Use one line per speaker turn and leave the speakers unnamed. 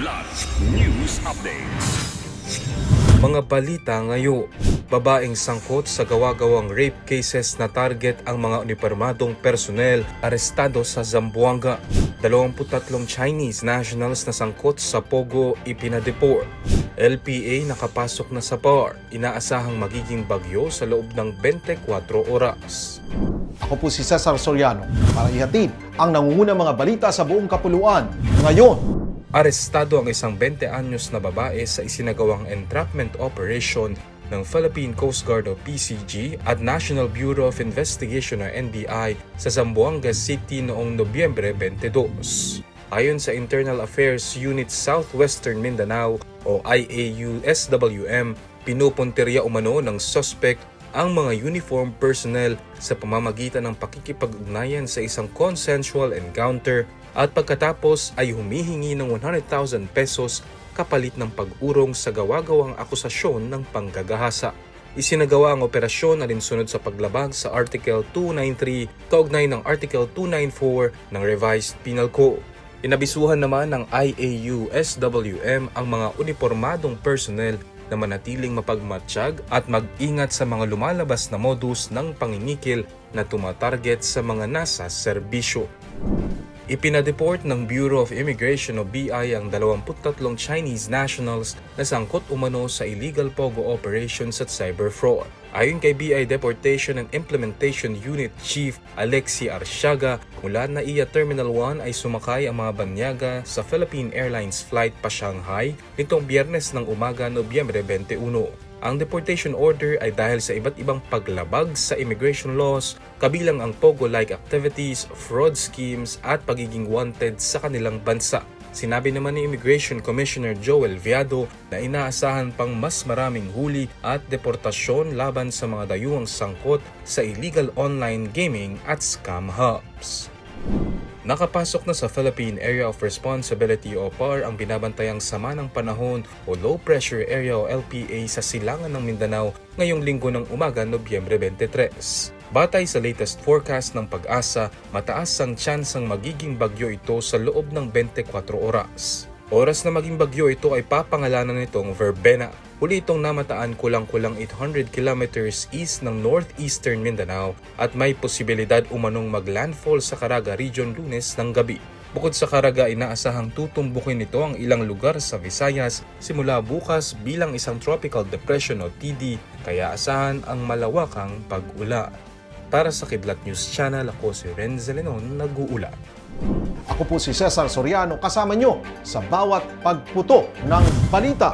Kidlat News Updates.
Mga balita ngayon, babaeng sangkot sa gawa-gawang rape cases na target ang mga uniformadong personnel arestado sa Zamboanga. 23 Chinese nationals na sangkot sa Pogo ipinadeport. LPA nakapasok na sa PAR, inaasahang magiging bagyo sa loob ng 24 oras.
Ako po si Cesar Soriano para ihatid ang nangungunang mga balita sa buong kapuluan. Ngayon,
Arestado ang isang 20 anyos na babae sa isinagawang entrapment operation ng Philippine Coast Guard o PCG at National Bureau of Investigation o NBI sa Zamboanga City noong Nobyembre 22. Ayon sa Internal Affairs Unit Southwestern Mindanao o IAU-SWM, pinupuntirya umano ng suspect ang mga uniform personnel sa pamamagitan ng pakikipag-ugnayan sa isang consensual encounter at pagkatapos ay humihingi ng 100,000 pesos kapalit ng pag-urong sa gawa-gawang akusasyon ng panggagahasa. Isinagawa ang operasyon alinsunod sa paglabag sa Article 293 kaugnay ng Article 294 ng Revised Penal Code. Inabisuhan naman ng IAU-SWM ang mga uniformadong personnel na manatiling mapagmatsyag at mag-ingat sa mga lumalabas na modus ng pangingikil na tumatarget sa mga nasa serbisyo. Ipinadeport ng Bureau of Immigration o BI ang 23 Chinese nationals na sangkot umano sa illegal pogo operations at cyber fraud. Ayon kay BI Deportation and Implementation Unit Chief Alexi Arsiaga, mula na iya Terminal 1 ay sumakay ang mga banyaga sa Philippine Airlines flight pa Shanghai nitong biyernes ng umaga Nobyembre 21. Ang deportation order ay dahil sa iba't ibang paglabag sa immigration laws, kabilang ang POGO-like activities, fraud schemes at pagiging wanted sa kanilang bansa. Sinabi naman ni Immigration Commissioner Joel Viado na inaasahan pang mas maraming huli at deportasyon laban sa mga dayuhang sangkot sa illegal online gaming at scam hubs. Nakapasok na sa Philippine Area of Responsibility o PAR ang binabantayang sama ng panahon o Low Pressure Area o LPA sa silangan ng Mindanao ngayong linggo ng umaga Nobyembre 23. Batay sa latest forecast ng pag-asa, mataas ang tsansang magiging bagyo ito sa loob ng 24 oras. Oras na maging bagyo ito ay papangalanan nitong Verbena. Huli itong namataan kulang-kulang 800 kilometers east ng northeastern Mindanao at may posibilidad umanong maglandfall sa Caraga Region lunes ng gabi. Bukod sa Caraga, inaasahang tutumbukin nito ang ilang lugar sa Visayas simula bukas bilang isang tropical depression o TD kaya asahan ang malawakang pag-ula. Para sa Kidlat News Channel, ako si Renzo Lenon, nag-uula.
ako po si Cesar Soriano kasama nyo sa bawat pagputo ng balita.